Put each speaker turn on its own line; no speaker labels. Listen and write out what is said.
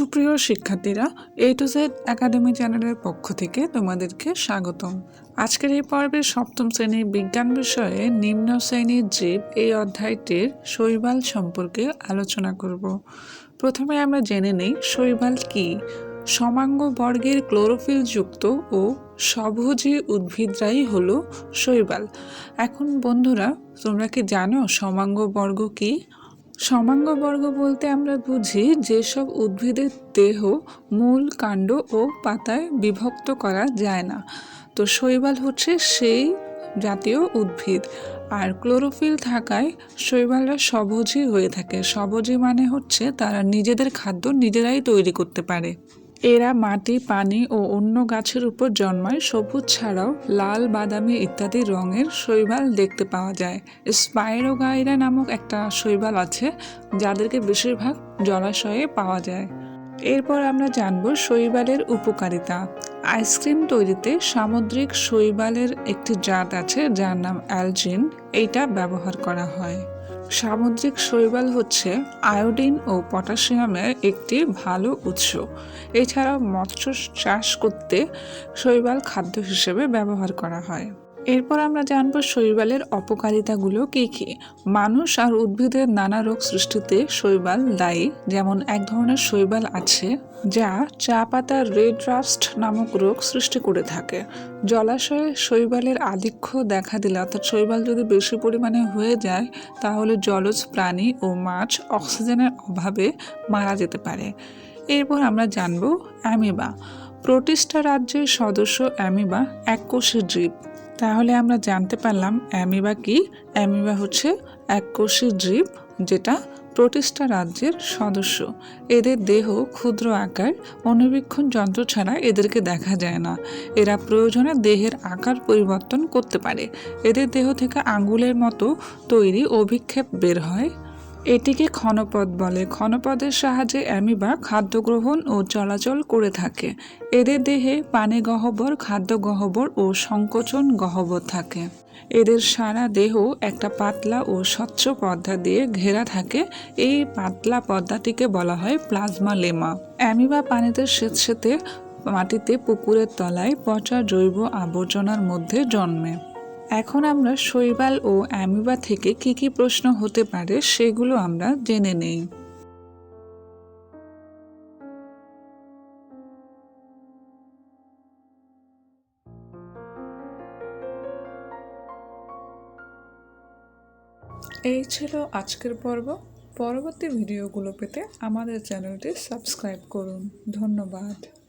সুপ্রিয় শিক্ষার্থীরা এ to Z academy চ্যানেলের পক্ষ থেকে তোমাদেরকে স্বাগতম। আজকের এই পর্বে সপ্তম শ্রেণির বিজ্ঞান বিষয়ে নিম্ন শ্রেণির জীব এই অধ্যায়টির শৈবাল সম্পর্কে আলোচনা করব। প্রথমে আমরা জেনে নেই শৈবাল কি। সমাঙ্গ বর্গের ক্লোরোফিল যুক্ত ও স্বভোজী উদ্ভিদরাই হলো শৈবাল। এখন বন্ধুরা, তোমরা কি জানো সমাঙ্গ বর্গ কি? সমাঙ্গ বর্গ বলতে আমরা বুঝি যেসব উদ্ভিদের দেহ, মূল, কাণ্ড ও পাতায় বিভক্ত করা যায় না। তো শৈবাল হচ্ছে সেই জাতীয় উদ্ভিদ, আর ক্লোরোফিল থাকায় শৈবালরা সবজি হয়ে থাকে। সবজি মানে হচ্ছে তারা নিজেদের খাদ্য নিজেরাই তৈরি করতে পারে। এরা মাটি, পানি ও অন্য গাছের উপর জন্মায়। সবুজ ছাড়াও লাল, বাদামি ইত্যাদি রঙের শৈবাল দেখতে পাওয়া যায়। স্পাইরোগাইরা নামক একটা শৈবাল আছে, যাদেরকে বেশিরভাগ জলাশয়ে পাওয়া যায়। এরপর আমরা জানব শৈবালের উপকারিতা। আইসক্রিম তৈরিতে সামুদ্রিক শৈবালের একটি জাত আছে, যার নাম অ্যালজিন। এইটা ব্যবহার করা হয়। সামুদ্রিক শৈবাল হচ্ছে আয়োডিন ও পটাশিয়ামের একটি ভালো উৎস। এছাড়াও মৎস্য চাষ করতে শৈবাল খাদ্য হিসেবে ব্যবহার করা হয়। এরপর আমরা জানব শৈবালের অপকারিতাগুলো কী কী। মানুষ আর উদ্ভিদের নানা রোগ সৃষ্টিতে শৈবাল দায়ী, যেমন এক ধরনের শৈবাল আছে যা চা পাতার রেড রাস্ট নামক রোগ সৃষ্টি করে থাকে। জলাশয়ে শৈবালের আধিক্য দেখা দিলে, অর্থাৎ শৈবাল যদি বেশি পরিমাণে হয়ে যায়, তাহলে জলজ প্রাণী ও মাছ অক্সিজেনের অভাবে মারা যেতে পারে। এরপর আমরা জানব অ্যামিবা। প্রোটিস্টা রাজ্যের সদস্য অ্যামিবা এককোষী জীব। তাহলে আমরা জানতে পারলাম অ্যামিবা কি? অ্যামিবা হচ্ছে এককোষী জীব যেটা প্রতিষ্ঠা রাজ্যের সদস্য। এদের দেহ ক্ষুদ্র আকার অনুবীক্ষণ যন্ত্র ছাড়া এদেরকে দেখা যায় না। এরা প্রয়োজনে দেহের আকার পরিবর্তন করতে পারে। এদের দেহ থেকে আঙ্গুলের মতো তৈরি অভিক্ষেপ বের হয়। এটিকে ক্ষণপদ বলে। ক্ষণপদের সাহায্যে অ্যামিবা খাদ্য গ্রহণ ও চলাচল করে থাকে। এদের দেহে পানি গহ্বর, খাদ্য গহ্বর ও সংকোচন গহ্বর থাকে। এদের সারা দেহ একটা পাতলা ও স্বচ্ছ পর্দা দিয়ে ঘেরা থাকে। এই পাতলা পর্দাটিকে বলা হয় প্লাজমা লেমা। অ্যামিবা পানিতে স্বেচ্ছেতে মাটিতে পুকুরের তলায় পচা জৈব আবর্জনার মধ্যে জন্মে। এখন আমরা শৈবাল ও অ্যামিবা থেকে কি কি প্রশ্ন হতে পারে সেগুলো আমরা জেনে নেই। এই ছিল আজকের পর্ব। পরবর্তী ভিডিওগুলো পেতে আমাদের চ্যানেলটি সাবস্ক্রাইব করুন। ধন্যবাদ।